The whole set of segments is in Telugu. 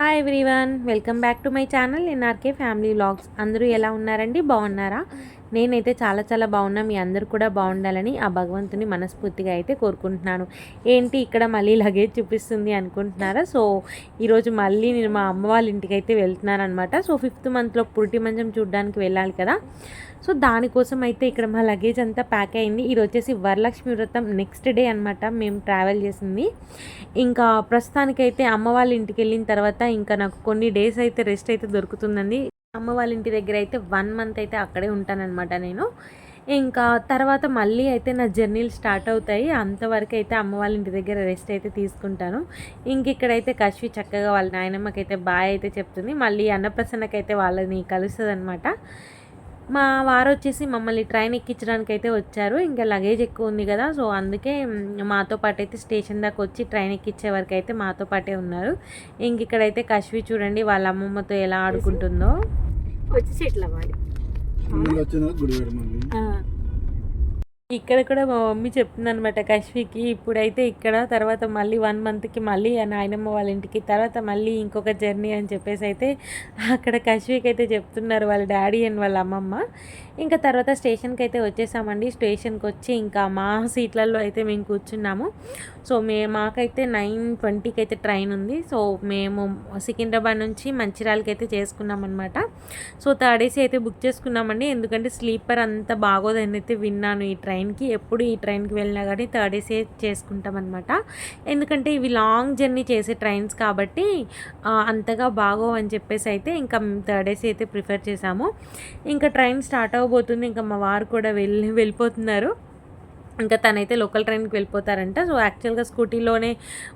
Hi everyone welcome back to my channel NRK family vlogs అందరూ ఎలా ఉన్నారండి? బాగున్నారా? నేనైతే చాలా చాలా బాగున్నా మీ అందరు కూడా బాగుండాలని ఆ భగవంతుని మనస్ఫూర్తిగా అయితే కోరుకుంటున్నాను. ఏంటి ఇక్కడ మళ్ళీ లగేజ్ చూపిస్తుంది అనుకుంటున్నారా? సో ఈరోజు మళ్ళీ నేను మా అమ్మ వాళ్ళ ఇంటికి అయితే వెళ్తున్నాను అనమాట సో ఫిఫ్త్ మంత్లో పురిటి మంచం చూడడానికి వెళ్ళాలి కదా. సో దానికోసం అయితే ఇక్కడ మా లగేజ్ అంతా ప్యాక్ అయింది. ఇది వచ్చేసి వరలక్ష్మి వ్రతం నెక్స్ట్ డే అనమాట మేము ట్రావెల్ చేసింది. ఇంకా ప్రస్తుతానికైతే అమ్మ వాళ్ళ ఇంటికి వెళ్ళిన తర్వాత ఇంకా నాకు కొన్ని డేస్ అయితే రెస్ట్ అయితే దొరుకుతుందండి. అమ్మ వాళ్ళ ఇంటి దగ్గర అయితే వన్ మంత్ అయితే అక్కడే ఉంటానన్నమాట నేను. ఇంకా తర్వాత మళ్ళీ అయితే నా జర్నీలు స్టార్ట్ అవుతాయి. అంతవరకు అయితే అమ్మ వాళ్ళ ఇంటి దగ్గర రెస్ట్ అయితే తీసుకుంటాను. ఇంక ఇక్కడైతే కశ్వి చక్కగా వాళ్ళ నాయనమ్మకి అయితే బాయ్ అయితే చెప్తుంది. మళ్ళీ అన్నప్రసన్నకైతే వాళ్ళని కలుస్తుంది అనమాట మా వారు వచ్చేసి మమ్మల్ని ట్రైన్ ఎక్కించడానికి అయితే వచ్చారు. ఇంకా లగేజ్ ఎక్కువ ఉంది కదా సో అందుకే మాతో పాటు అయితే స్టేషన్ దాకా వచ్చి ట్రైన్ ఎక్కించే వరకు అయితే మాతో పాటే ఉన్నారు. ఇంక ఇక్కడైతే కశ్వి చూడండి వాళ్ళ అమ్మమ్మతో ఎలా ఆడుకుంటుందో. వచ్చిన గుడి మళ్ళీ. ఇక్కడ కూడా మా మమ్మీ చెప్తుంది అనమాట కశ్వికి ఇప్పుడైతే ఇక్కడ తర్వాత మళ్ళీ వన్ మంత్కి మళ్ళీ ఆ నాయనమ్మ వాళ్ళ ఇంటికి తర్వాత మళ్ళీ ఇంకొక జర్నీ అని చెప్పేసి అయితే అక్కడ కశ్వికి అయితే చెప్తున్నారు వాళ్ళ డాడీ అండ్ వాళ్ళ అమ్మమ్మ. ఇంకా తర్వాత స్టేషన్కి అయితే వచ్చేసామండి. స్టేషన్కి వచ్చి ఇంకా మా సీట్లలో అయితే మేము కూర్చున్నాము. సో మే మాకైతే నైన్ ట్వంటీకి అయితే ట్రైన్ ఉంది. సో మేము సికింద్రాబాద్ నుంచి మంచిర్యాలకి అయితే చేసుకున్నామన్నమాట. సో థర్డ్ ఏసీ అయితే బుక్ చేసుకున్నామండి. ఎందుకంటే స్లీపర్ అంత బాగోదని అయితే విన్నాను ఈ ట్రైన్కి. ఎప్పుడు ఈ ట్రైన్కి వెళ్ళినా కానీ థర్డ్ ఏసీ చేసుకుంటాం అనమాట ఎందుకంటే ఇవి లాంగ్ జర్నీ చేసే ట్రైన్స్ కాబట్టి అంతగా బాగో అని చెప్పేసి అయితే ఇంకా థర్డ్ ఏసీ అయితే ప్రిఫర్ చేసాము ఇంకా ట్రైన్ స్టార్ట్ అవ్వబోతుంది. ఇంకా మా వారు కూడా వెళ్ళి వెళ్ళిపోతున్నారు. ఇంకా తనైతే లోకల్ ట్రైన్కి వెళ్ళిపోతారంట సో యాక్చువల్గా స్కూటీలోనే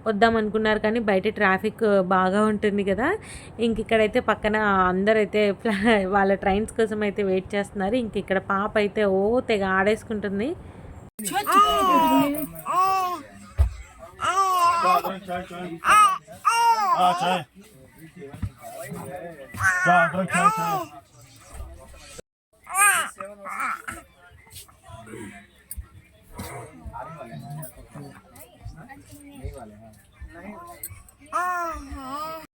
వద్దాం అనుకున్నారు కానీ బయట ట్రాఫిక్ బాగా ఉంటుంది కదా ఇంక ఇక్కడైతే పక్కన అందరైతే వాళ్ళ ట్రైన్స్ కోసం అయితే వెయిట్ చేస్తున్నారు ఇంక ఇక్కడ పాప అయితే ఓ తెగ ఆడేసుకుంటుంది वाले हैं। नहीं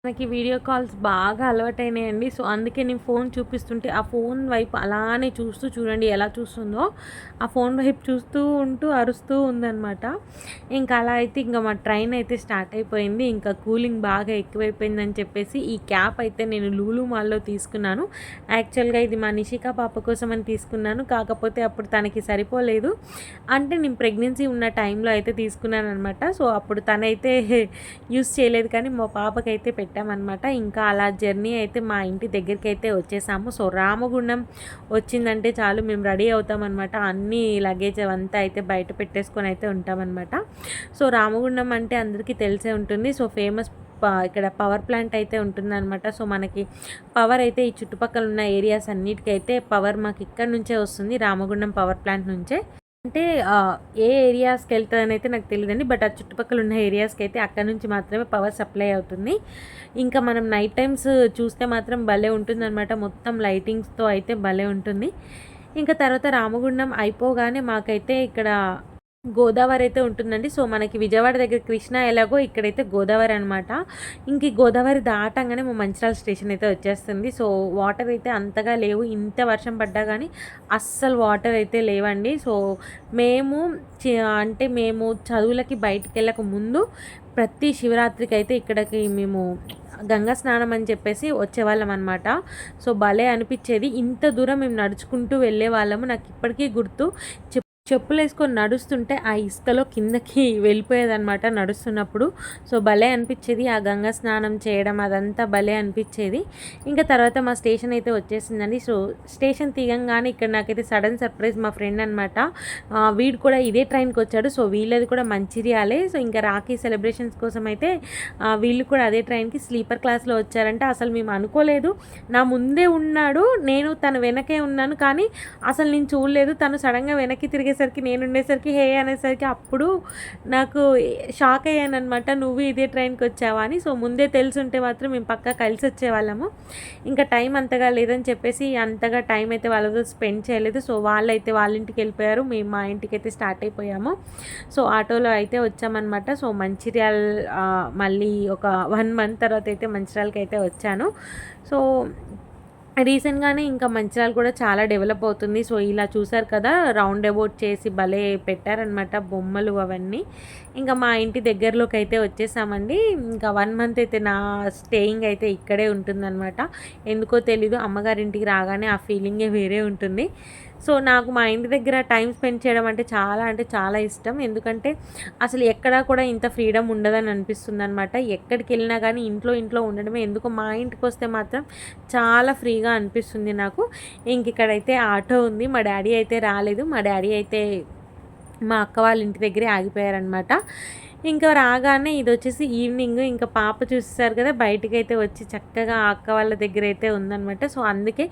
మనకి వీడియో కాల్స్ బాగా అలవాటైనాయండి. సో అందుకే నేను ఫోన్ చూపిస్తుంటే ఆ ఫోన్ వైపు అలానే చూస్తూ చూడండి ఎలా చూస్తుందో. ఆ ఫోన్ వైపు చూస్తూ ఉంటూ అరుస్తూ ఉందన్నమాట. ఇంకా అలా అయితే ఇంకా మా ట్రైన్ అయితే స్టార్ట్ అయిపోయింది. ఇంకా కూలింగ్ బాగా ఎక్కువైపోయిందని చెప్పేసి ఈ క్యాప్ అయితే నేను లూలు మాల్లో తీసుకున్నాను. యాక్చువల్గా ఇది మా నిషికా పాప కోసం అని తీసుకున్నాను. కాకపోతే అప్పుడు తనకి సరిపోలేదు. అంటే నేను ప్రెగ్నెన్సీ ఉన్న టైంలో అయితే తీసుకున్నాను అనమాట సో అప్పుడు తనైతే యూస్ చేయలేదు కానీ మా పాపకైతే పెట్టి పెట్టామన్నమాట. ఇంకా అలా జర్నీ అయితే మా ఇంటి దగ్గరికి అయితే వచ్చేసాము. సో రామగుండం వచ్చిందంటే చాలు మేము రెడీ అవుతామన్నమాట. అన్ని లగేజ్ అవంతా అయితే బయట పెట్టేసుకొని అయితే ఉంటామన్నమాట. సో రామగుండం అంటే అందరికీ తెలిసే ఉంటుంది. సో ఫేమస్ ఇక్కడ పవర్ ప్లాంట్ అయితే ఉంటుందన్నమాట. సో మనకి పవర్ అయితే ఈ చుట్టుపక్కల ఉన్న ఏరియాస్ అన్నిటికైతే పవర్ మాకు ఇక్కడ నుంచే వస్తుంది రామగుండం పవర్ ప్లాంట్ నుంచే. అంటే ఏ ఏరియాస్కి వెళ్తుందని అయితే నాకు తెలియదండి బట్ ఆ చుట్టుపక్కల ఉన్న ఏరియాస్కి అయితే అక్కడ నుంచి మాత్రమే పవర్ సప్లై అవుతుంది. ఇంకా మనం నైట్ టైమ్స్ చూస్తే మాత్రం భలే ఉంటుంది అనమాట మొత్తం లైటింగ్స్తో అయితే భలే ఉంటుంది. ఇంకా తర్వాత రామగుండం అయిపోగానే మాకైతే ఇక్కడ గోదావరి అయితే ఉంటుందండి. సో మనకి విజయవాడ దగ్గర కృష్ణ ఎలాగో ఇక్కడైతే గోదావరి అనమాట ఇంక ఈ గోదావరి దాటంగానే మా మంచిరాల స్టేషన్ అయితే వచ్చేస్తుంది. సో వాటర్ అయితే అంతగా లేవు. ఇంత వర్షం పడ్డా కానీ అస్సలు వాటర్ అయితే లేవండి. సో మేము అంటే మేము చదువులకి బయటికి వెళ్ళక ముందు ప్రతి శివరాత్రికి అయితే ఇక్కడికి మేము గంగా స్నానం అని చెప్పేసి వచ్చేవాళ్ళం అనమాట సో భలే అనిపించేది. ఇంత దూరం మేము నడుచుకుంటూ వెళ్ళే వాళ్ళము. నాకు ఇప్పటికీ గుర్తు. చెప్పులు వేసుకొని నడుస్తుంటే ఆ ఇసుకలో కిందకి వెళ్ళిపోయేదన్నమాట నడుస్తున్నప్పుడు. సో భలే అనిపించేది ఆ గంగా స్నానం చేయడం అదంతా భలే అనిపించేది. ఇంకా తర్వాత మా స్టేషన్ అయితే వచ్చేసిందండి. సో స్టేషన్ తీగంగానే ఇక్కడ నాకైతే సడన్ సర్ప్రైజ్ మా ఫ్రెండ్ అనమాట వీడు కూడా ఇదే ట్రైన్కి వచ్చాడు. సో వీళ్ళది కూడా మంచిర్యాలే. సో ఇంకా రాఖీ సెలబ్రేషన్స్ కోసం అయితే వీళ్ళు కూడా అదే ట్రైన్కి స్లీపర్ క్లాస్లో వచ్చారంటే అసలు మేము అనుకోలేదు. నా ముందే ఉన్నాడు నేను తను వెనకే ఉన్నాను. కానీ అసలు నేను చూడలేదు. తను సడన్గా వెనక్కి తిరిగేసరికి అనేసరికి నేను ఉండేసరికి హే అనేసరికి అప్పుడు నాకు షాక్ అయ్యాను అనమాట నువ్వు ఇదే ట్రైన్కి వచ్చావా? అని. సో ముందే తెలుసుంటే మాత్రం మేము పక్కా కలిసి వచ్చేవాళ్ళము. ఇంకా టైం అంతగా లేదని చెప్పేసి అంతగా టైం అయితే వాళ్ళతో స్పెండ్ చేయలేదు. సో వాళ్ళైతే వాళ్ళ ఇంటికి వెళ్ళిపోయారు. మేము మా ఇంటికి అయితే స్టార్ట్ అయిపోయాము. సో ఆటోలో అయితే వచ్చామన్నమాట. సో మంచిర్యాల మళ్ళీ ఒక వన్ మంత్ తర్వాత అయితే మంచిర్యాలకి అయితే వచ్చాను. సో రీసెంట్గానే ఇంకా మంచిర్యాల కూడా చాలా డెవలప్ అవుతుంది. సో ఇలా చూసారు కదా రౌండ్ అబౌట్ చేసి భలే పెట్టారనమాట బొమ్మలు అవన్నీ. ఇంకా మా ఇంటి దగ్గరలోకి అయితే వచ్చేసామండి. ఇంకా వన్ మంత్ అయితే నా స్టేయింగ్ అయితే ఇక్కడే ఉంటుందన్నమాట. ఎందుకో తెలీదు అమ్మగారింటికి రాగానే ఆ ఫీలింగే వేరే ఉంటుంది. సో నాకు మా ఇంటి దగ్గర టైం స్పెండ్ చేయడం అంటే చాలా అంటే చాలా ఇష్టం. ఎందుకంటే అసలు ఎక్కడా కూడా ఇంత ఫ్రీడమ్ ఉండదని అనిపిస్తుంది అనమాట ఎక్కడికి వెళ్ళినా కానీ ఇంట్లో ఇంట్లో ఉండడమే. ఎందుకు మా ఇంటికి వస్తే మాత్రం చాలా ఫ్రీగా అనిపిస్తుంది నాకు. ఇంక ఇక్కడైతే ఆటో ఉంది. మా డాడీ అయితే రాలేదు. మా డాడీ అయితే మా అక్క వాళ్ళ ఇంటి దగ్గరే ఆగిపోయారనమాట ఇంకా రాగానే ఇది వచ్చేసి ఈవినింగ్ ఇంకా పాప చూసేసారు కదా బయటకు అయితే వచ్చి చక్కగా అక్క వాళ్ళ దగ్గర అయితే ఉందన్నమాట. సో అందుకే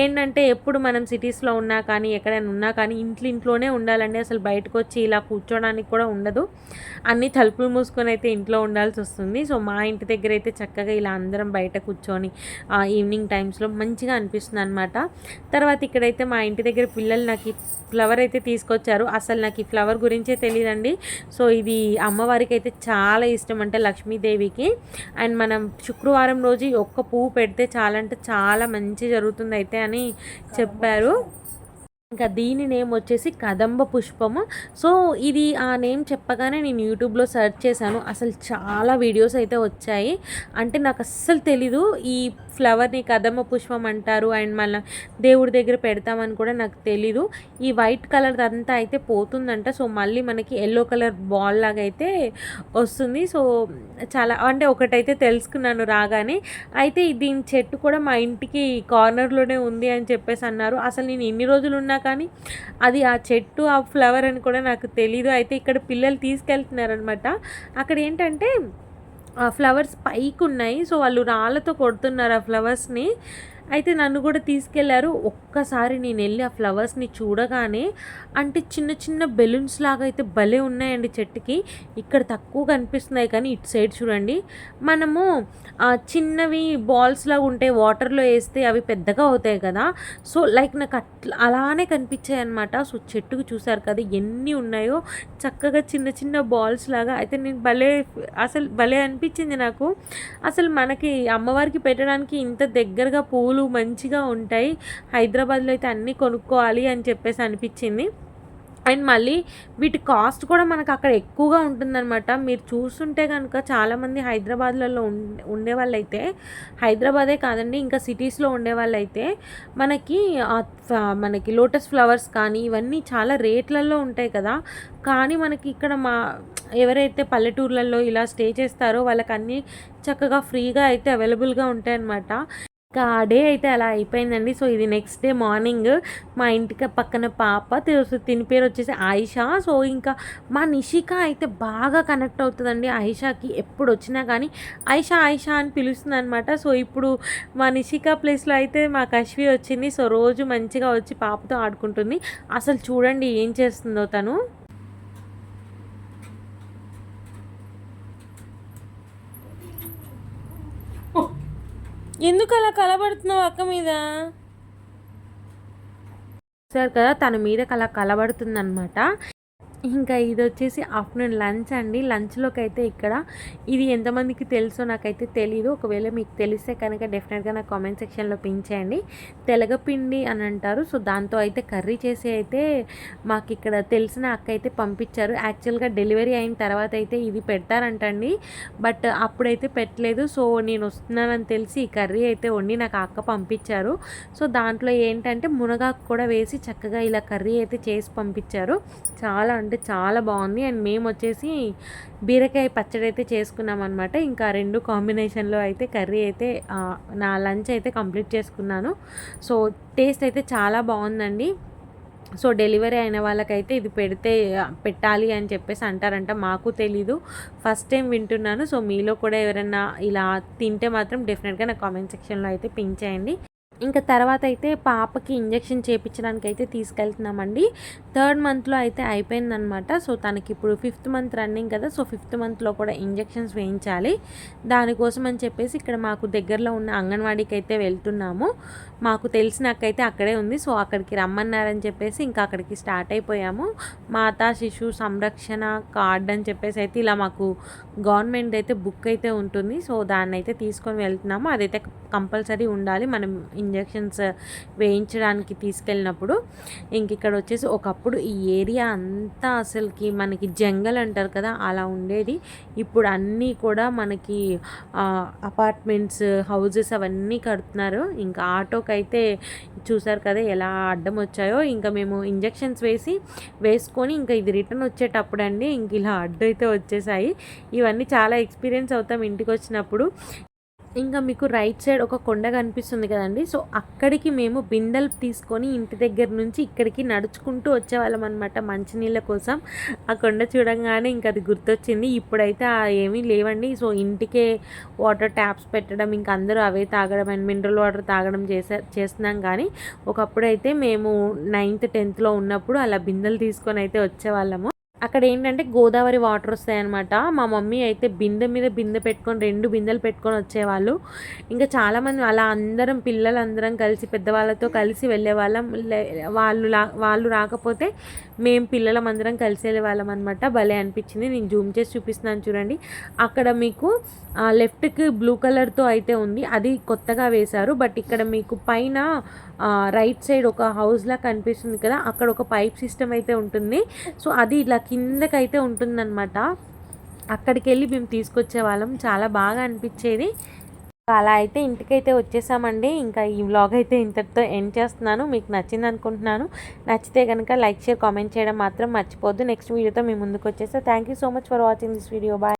ఏంటంటే ఎప్పుడు మనం సిటీస్లో ఉన్నా కానీ ఎక్కడైనా ఉన్నా కానీ ఇంట్లో ఇంట్లోనే ఉండాలండి. అసలు బయటకు వచ్చి ఇలా కూర్చోడానికి కూడా ఉండదు. అన్ని తలుపులు మూసుకొని అయితే ఇంట్లో ఉండాల్సి వస్తుంది. సో మా ఇంటి దగ్గర అయితే చక్కగా ఇలా అందరం బయట కూర్చొని ఆ, ఈవినింగ్ టైమ్స్లో మంచిగా అనిపిస్తుంది అనమాట తర్వాత ఇక్కడైతే మా ఇంటి దగ్గర పిల్లలు నాకు ఈ ఫ్లవర్ అయితే తీసుకొచ్చారు. అసలు నాకు ఈ ఫ్లవర్ గురించే తెలియదండి సో ఇది అమ్మవారి అమ్మవారికి అయితే చాలా ఇష్టం అంటే లక్ష్మీదేవికి. అండ్ మనం శుక్రవారం రోజు ఒక్క పువ్వు పెడితే చాలా అంటే చాలా మంచి జరుగుతుంది అయితే అని చెప్పారు. ఇంకా దీని నేమ్ వచ్చేసి కదంబ పుష్పము. సో ఇది ఆ నేమ్ చెప్పగానే నేను యూట్యూబ్లో సెర్చ్ చేశాను. అసలు చాలా వీడియోస్ అయితే వచ్చాయి. అంటే నాకు అస్సలు తెలీదు ఈ ఫ్లవర్ని కదమ పుష్పం అంటారు అండ్ మళ్ళీ దేవుడి దగ్గర పెడతామని కూడా నాకు తెలీదు. ఈ వైట్ కలర్ అంతా అయితే పోతుందంట. సో మళ్ళీ మనకి ఎల్లో కలర్ బాల్ లాగా అయితే వస్తుంది. సో చాలా అంటే ఒకటైతే తెలుసుకున్నాను రాగానే. అయితే దీని చెట్టు కూడా మా ఇంటికి కార్నర్లోనే ఉంది అని చెప్పేసి అన్నారు. అసలు నేను ఎన్ని రోజులు ఉన్నా కానీ అది ఆ చెట్టు ఆ ఫ్లవర్ అని కూడా నాకు తెలీదు. అయితే ఇక్కడ పిల్లలు తీసుకెళ్తున్నారనమాట అక్కడ ఏంటంటే ఫ్లవర్స్ పైకి ఉన్నాయి సో వాళ్ళు రాళ్ళతో కొడుతున్నారు ఆ ఫ్లవర్స్ని. అయితే నన్ను కూడా తీసుకెళ్ళారు. ఒక్కసారి నేను వెళ్ళి ఆ ఫ్లవర్స్ని చూడగానే అంటే చిన్న చిన్న బెలూన్స్ లాగా అయితే భలే ఉన్నాయండి చెట్టుకి. ఇక్కడ తక్కువ కనిపిస్తున్నాయి కానీ ఇటు సైడ్ చూడండి. మనము చిన్నవి బాల్స్ లాగా ఉంటాయి. వాటర్లో వేస్తే అవి పెద్దగా అవుతాయి కదా. సో లైక్ నాకు అట్లా అలానే కనిపించాయి అనమాట సో చెట్టుకు చూసారు కదా ఎన్ని ఉన్నాయో. చక్కగా చిన్న చిన్న బాల్స్ లాగా. అయితే నేను భలే అసలు భలే అనిపించింది నాకు. అసలు మనకి అమ్మవారికి పెట్టడానికి ఇంత దగ్గరగా పూలు మంచిగా ఉంటాయి. హైదరాబాద్లో అయితే అన్నీ కొనుక్కోవాలి అని చెప్పేసి అనిపించింది. అండ్ మళ్ళీ వీటి కాస్ట్ కూడా మనకు అక్కడ ఎక్కువగా ఉంటుందన్నమాట. మీరు చూస్తుంటే కనుక చాలామంది హైదరాబాద్లలో ఉండే ఉండేవాళ్ళు అయితే హైదరాబాదే కాదండి ఇంకా సిటీస్లో ఉండేవాళ్ళు అయితే మనకి మనకి లోటస్ ఫ్లవర్స్ కానీ ఇవన్నీ చాలా రేట్లలో ఉంటాయి కదా. కానీ మనకి ఇక్కడ మా ఎవరైతే పల్లెటూర్లలో ఇలా స్టే చేస్తారో వాళ్ళకి అన్నీ చక్కగా ఫ్రీగా అయితే అవైలబుల్గా ఉంటాయన్నమాట. ఇంకా ఆ డే అయితే అలా అయిపోయిందండి. సో ఇది నెక్స్ట్ డే మార్నింగ్ మా ఇంటికి పక్కన పాప తిని పేరు వచ్చేసి ఆయిషా. సో ఇంకా మా నిషిక అయితే బాగా కనెక్ట్ అవుతుందండి ఆయిషాకి. ఎప్పుడు వచ్చినా కానీ ఆయిషా ఆయిషా అని పిలుస్తుంది అనమాట సో ఇప్పుడు మా నిషిక ప్లేస్లో అయితే మా కశ్వి వచ్చింది. సో రోజు మంచిగా వచ్చి పాపతో ఆడుకుంటుంది. అసలు చూడండి ఏం చేస్తుందో తను. ఎందుకు అలా కలబడుతున్నావు అక్క మీద? సార్ కదా తన మీద అలా కలబడుతుందనమాట ఇంకా ఇది వచ్చేసి ఆఫ్టర్నూన్ లంచ్ అండి. లంచ్లోకి అయితే ఇక్కడ ఇది ఎంతమందికి తెలుసో నాకైతే తెలీదు. ఒకవేళ మీకు తెలిస్తే కనుక డెఫినెట్గా నా కామెంట్ సెక్షన్లో పెంచేయండి తెలగపిండి అని అంటారు. సో దాంతో అయితే కర్రీ చేసి అయితే మాకు ఇక్కడ తెలిసిన అక్క అయితే పంపించారు. యాక్చువల్గా డెలివరీ అయిన తర్వాత అయితే ఇది పెడతారంటండి. బట్ అప్పుడైతే పెట్టలేదు. సో నేను వస్తున్నానని తెలిసి ఈ కర్రీ అయితే వండి నాకు అక్క పంపించారు. సో దాంట్లో ఏంటంటే మునగాకు కూడా వేసి చక్కగా ఇలా కర్రీ అయితే చేసి పంపించారు. చాలా అంటే చాలా బాగుంది. అండ్ మేము వచ్చేసి బీరకాయ పచ్చడి అయితే చేసుకున్నాం అనమాట ఇంకా రెండు కాంబినేషన్లో అయితే కర్రీ అయితే నా లంచ్ అయితే కంప్లీట్ చేసుకున్నాను. సో టేస్ట్ అయితే చాలా బాగుందండి. సో డెలివరీ అయిన వాళ్ళకైతే ఇది పెడితే పెట్టాలి అని చెప్పేసి అంటారంట. మాకు తెలీదు. ఫస్ట్ టైం వింటున్నాను. సో మీలో కూడా ఎవరైనా ఇలా తింటే మాత్రం డెఫినెట్గా నా కామెంట్ సెక్షన్లో అయితే పింక్ చేయండి. ఇంకా తర్వాత అయితే పాపకి ఇంజెక్షన్ చేయించడానికి అయితే తీసుకెళ్తున్నామండి. థర్డ్ మంత్లో అయితే అయిపోయిందనమాట సో తనకి ఇప్పుడు ఫిఫ్త్ మంత్ రన్నింగ్ కదా సో ఫిఫ్త్ మంత్లో కూడా ఇంజెక్షన్స్ వేయించాలి. దానికోసం అని చెప్పేసి ఇక్కడ మాకు దగ్గరలో ఉన్న అంగన్వాడీకి అయితే వెళ్తున్నాము. మాకు తెలిసిన అక్కయితే అక్కడే ఉంది. సో అక్కడికి రమ్మన్నారని చెప్పేసి ఇంకా అక్కడికి స్టార్ట్ అయిపోయాము. మాతా శిశు సంరక్షణ కార్డ్ అని చెప్పేసి అయితే ఇలా మాకు గవర్నమెంట్ అయితే బుక్ అయితే ఉంటుంది. సో దాన్ని అయితే తీసుకొని వెళ్తున్నాము. అదైతే కంపల్సరీ ఉండాలి. మనం ఇంజెక్షన్స్ వేయించడానికి తీసుకెళ్ళినప్పుడు ఇంక ఇక్కడ వచ్చేసి ఒకప్పుడు ఈ ఏరియా అంతా అసలుకి మనకి జంగల్ అంటారు కదా అలా ఉండేది. ఇప్పుడు అన్నీ కూడా మనకి అపార్ట్మెంట్స్ హౌజెస్ అవన్నీ కడుతున్నారు. ఇంకా ఆటోకి అయితే చూసారు కదా ఎలా అడ్డం వచ్చాయో. ఇంకా మేము ఇంజెక్షన్స్ వేసి వేసుకొని ఇంకా ఇది రిటర్న్ వచ్చేటప్పుడు అండి ఇంక ఇలా అడ్డు అయితే వచ్చేసాయి. ఇవన్నీ చాలా ఎక్స్పీరియన్స్ అవుతాం ఇంటికి వచ్చినప్పుడు. ఇంకా మీకు రైట్ సైడ్ ఒక కొండ కనిపిస్తుంది కదండి. సో అక్కడికి మేము బిందెలు తీసుకొని ఇంటి దగ్గర నుంచి ఇక్కడికి నడుచుకుంటూ వచ్చేవాళ్ళం అనమాట మంచినీళ్ళ కోసం. ఆ కొండ చూడంగానే ఇంకా అది గుర్తొచ్చింది. ఇప్పుడైతే ఏమీ లేవండి. సో ఇంటికే వాటర్ ట్యాప్స్ పెట్టడం ఇంకా అందరూ అవే తాగడం అండ్ మినరల్ వాటర్ తాగడం చేసే చేస్తున్నాం కానీ ఒకప్పుడైతే మేము నైన్త్ టెన్త్లో ఉన్నప్పుడు అలా బిందెలు తీసుకొని అయితే వచ్చేవాళ్ళము. అక్కడ ఏంటంటే గోదావరి వాటర్ వస్తాయన్నమాట. మా మమ్మీ అయితే బిందె మీద బిందె పెట్టుకొని రెండు బిందెలు పెట్టుకొని వచ్చేవాళ్ళు. ఇంకా చాలామంది అలా అందరం పిల్లలందరం కలిసి పెద్దవాళ్ళతో కలిసి వెళ్ళేవాళ్ళం. లే- వాళ్ళు లా వాళ్ళు రాకపోతే మేము పిల్లలం అందరం కలిసి వెళ్ళేవాళ్ళం అనమాట భలే అనిపించింది. నేను జూమ్ చేసి చూపిస్తున్నాను చూడండి. అక్కడ మీకు లెఫ్ట్కి బ్లూ కలర్తో అయితే ఉంది. అది కొత్తగా వేశారు. బట్ ఇక్కడ మీకు పైన రైట్ సైడ్ ఒక హౌస్లా కనిపిస్తుంది కదా. అక్కడ ఒక పైప్ సిస్టమ్ అయితే ఉంటుంది. సో అది ఇలా కిందకైతే ఉంటుందన్నమాట. అక్కడికి వెళ్ళి మేము తీసుకొచ్చే వాళ్ళం. చాలా బాగా అనిపించేది. అలా అయితే ఇంటికైతే వచ్చేసామండి. ఇంకా ఈ వ్లాగ్ అయితే ఇంతటితో ఎండ్ చేస్తున్నాను. మీకు నచ్చింది అనుకుంటున్నాను నచ్చితే కనుక లైక్ షేర్ కామెంట్ చేయడం మాత్రం మర్చిపోద్దు నెక్స్ట్ వీడియోతో మీ ముందుకు వచ్చేస్తా. Thank you so much for watching this video bye